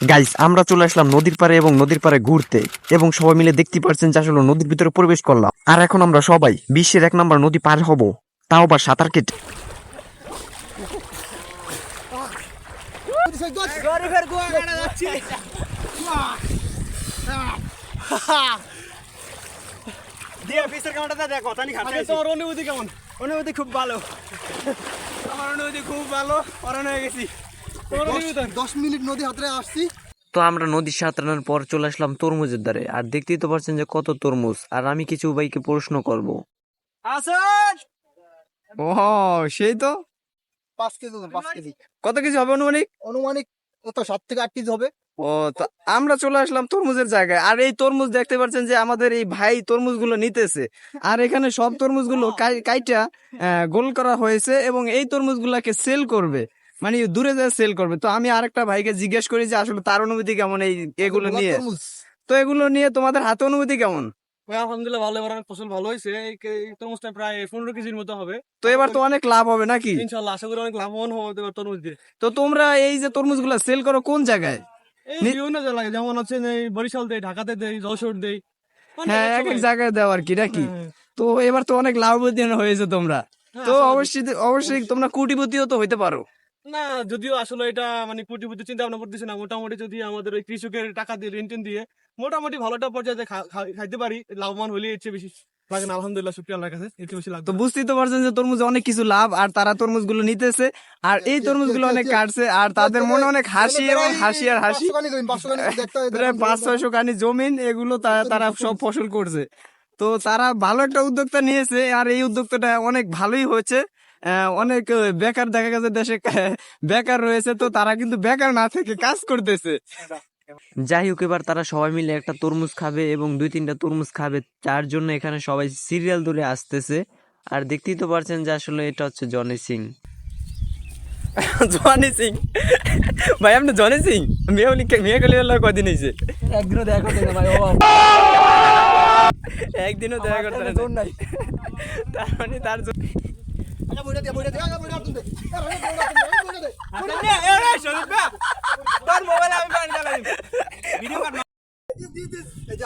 Guys আমরা চলে আসলাম নদীর পাড়ে এবং নদীর পাড়ে ঘুরতে এবং সবাই মিলে দেখতে পাচ্ছেন যে আসলে নদীর ভিতরে প্রবেশ করলাম। আর এখন আমরা সবাই বিশ্বের এক নম্বর নদী পার হব তাও আবার সাঁতার কেটে। অনুভূতি কেমন অনুভূতি খুব ভালো। আমার অনুভূতি খুব ভালো অরণ হয়ে গেছি। দশ মিনিট নদী হাতে আসছি। তো আমরা নদী সাঁতরানোর পর চলে আসলাম তরমুজের দ্বারে আর দেখতেই তো পারছেন যে কত তরমুজ। আর আমি কিছু ভাইকে প্রশ্ন করব। ও সেই তো? পাঁচ কেজি পাঁচ কেজি। কত কেজি হবে অনুমানিক? অনুমানিক কত সাত থেকে আট কেজি হবে। ও তো আমরা চলে আসলাম তরমুজের জায়গায়। আর এই তরমুজ দেখতে পাচ্ছেন যে আমাদের এই ভাই তরমুজগুলো নিতেছে। আর এখানে সব তরমুজগুলো কাইটা আহ, গোল করা হয়েছে এবং এই তরমুজ গুলাকে সেল করবে। মানে দূরে যায় সেল করবে। তো আমি আরেকটা ভাইকে জিজ্ঞেস করি যে আসলে তার অনুভূতি কেমন এই এগুলো নিয়ে? তো এগুলো নিয়ে তোমাদের হাতে অনুভূতি কেমন? আলহামদুলিল্লাহ ভালো এবার অনেক ফসল ভালো হয়েছে। এই কে- এই তরমুজটা প্রায় পনেরো কেজির মতো হবে। তো এবার তো অনেক লাভ হবে নাকি? ইনশাল্লাহ আশা করি অনেক লাভবান হব এবার তরমুজ দিয়ে তো তোমরা এই যে তরমুজগুলা সেল করো কোন জায়গায়? বিভিন্ন জায়গায় যেমন হচ্ছে বরিশাল দেই ঢাকাতে দেই যশোর দেই। অনেক হ্যাঁ এক এক জায়গায়। দেওয়া আর কি নাকি? হ্যাঁ, তো এবার তো অনেক লাভবান হয়েছে তোমরা। হ্যাঁ, তো অবশ্যই অবশ্যই তোমরা কোটিপতিও তো হইতে পারো। না যদিও আসলে এটা মানে কোটিপতি চিন্তা ভাবনা করতেছি না। মোটামুটি যদি আমাদের ওই কৃষকের টাকা দিয়ে ঋণ টিন দিয়ে মোটামুটি ভালোটা পর্যায়ে খাইতে পারি লাভবান হলে এর চেয়ে বেশি লাগে না আলহামদুলিল্লাহ শুক্রিয়া আল্লাহর কাছে এর চেয়ে বেশি বুঝতেই তো পারছেন যে তরমুজে অনেক কিছু লাভ আর তারা তরমুজগুলো নিতেছে আর এই তরমুজগুলো অনেক কাটছে আর তাদের মনে অনেক হাসি এবং হাসি আর হাসি। পাঁচ ছয়শো কানি জমিন এগুলো তারা সব ফসল করছে। তো তারা ভালো একটা উদ্যোক্তা নিয়েছে আর এই উদ্যোক্তাটা অনেক ভালোই হয়েছে। অনেক বেকার দেখা গেছে দেশে বেকার রয়েছে তো তারা কিন্তু বেকার না থেকে কাজ করতেছে। যাই হোক এবার তারা সবাই মিলে একটা তরমুজ খাবে এবং দুই তিনটা তরমুজ খাবে। তার জন্য এখানে সবাই সিরিয়াল ধরে আসতেছে। আর দেখতেই তো পারছেন যে আসলে এটা হচ্ছে জনি সিং জনি সিং ভাই আপনি জনি সিং মেয়ে মেয়ে গলি কদিন হয়েছে একদিনও দেখা করতে ভাই ও একদিনও দেখা করতে। তার মানে তার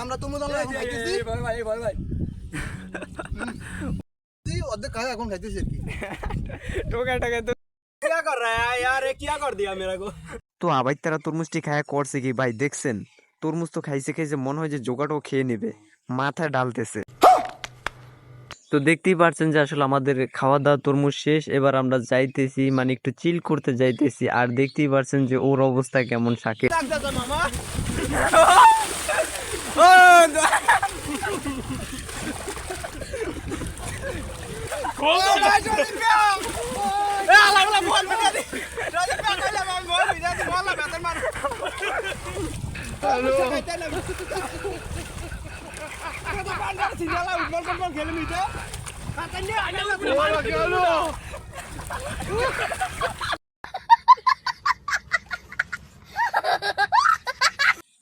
আমরা তরমুজ আনলাম, এখন খাইতেছি। এই অর্ধেক খাই, এখন খাইতেছি আর কি। টোকা টাকা তো क्या कर रहा है यार ये क्या कर दिया मेरे को তো আবার তারা তরমুজটি খায়া করছে কি ভাই দেখছেন তরমুজ তো খাইছে খাইছে মনে হয় যে জোগাড়ও খেয়ে নেবে মাথায় ডালতেছে তো দেখতেই পারছেন যে আসলে আমাদের খাওয়া দাওয়া তরমুজ শেষ। এবার আমরা যাইতেছি মানে একটু চিল করতে যাইতেছি। আর দেখতেই পারছেন যে ওর অবস্থা কেমন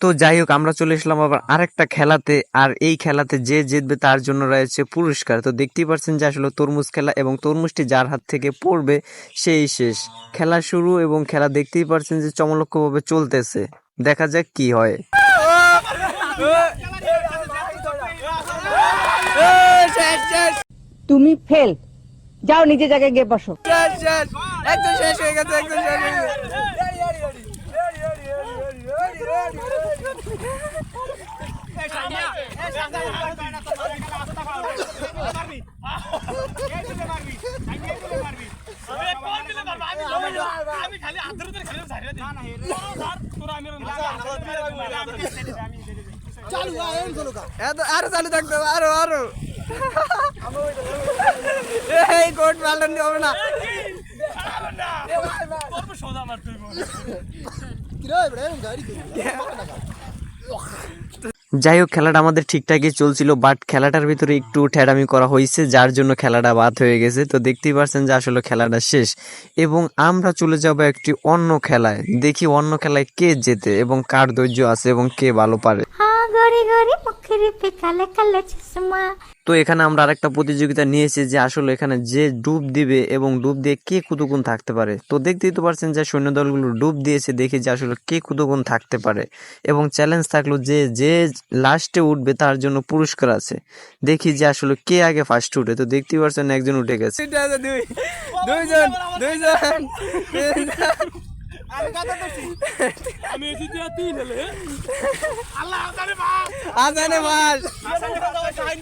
তো যাই হোক, আমরা চলে এসলাম আবার আরেকটা খেলাতে, আর এই খেলাতে যে জিতবে তার জন্য রয়েছে পুরস্কার। তো দেখতেই পারছেন যে আসলে তরমুজ খেলা এবং তরমুজটি যার হাত থেকে পড়বে সেই শেষ। খেলা শুরু এবং খেলা দেখতেই পারছেন যে চমলক্ষভাবে চলতেছে। দেখা যাক কি হয়। তুমি ফেল যাও নিজে জায়গায় গিয়ে বসো শেষ হয়ে গেছে শেষ হয়ে আরও চালু থাকতে আরও আরও এই পাল্টান হবে না। যাই হোক খেলাটা আমাদের ঠিকঠাকই চলছিল বাট খেলাটার ভিতরে একটু ঠেড়ামি করা হয়েছে যার জন্য খেলাটা বাদ হয়ে গেছে। তো দেখতেই পারছেন যে আসলে খেলাটা শেষ। এবং আমরা চলে যাব একটি অন্য খেলায়। দেখি অন্য খেলায় কে জেতে এবং কার ধৈর্য আছে এবং কে ভালো পারে। রূপে চশমা। তো এখানে আমরা আরেকটা প্রতিযোগিতা নিয়েছি যে আসলে এখানে যে ডুব দিবে এবং ডুব দিয়ে কে কুতুকুন থাকতে পারে। তো দেখতেই তো পারছেন যে সৈন্য দলগুলো ডুব দিয়েছে দেখে যে আসলে কে কুতুকুন থাকতে পারে। এবং চ্যালেঞ্জ থাকল যে যে লাস্টে উঠবে তার জন্য পুরস্কার আছে। দেখি যে আসলে কে আগে ফার্স্ট উঠে। তো দেখতেই পারছেন একজন উঠে গেছে। দুইজন দুইজন। আমি তিন হলে আল্লাহ আজানে মাস। কথা হয়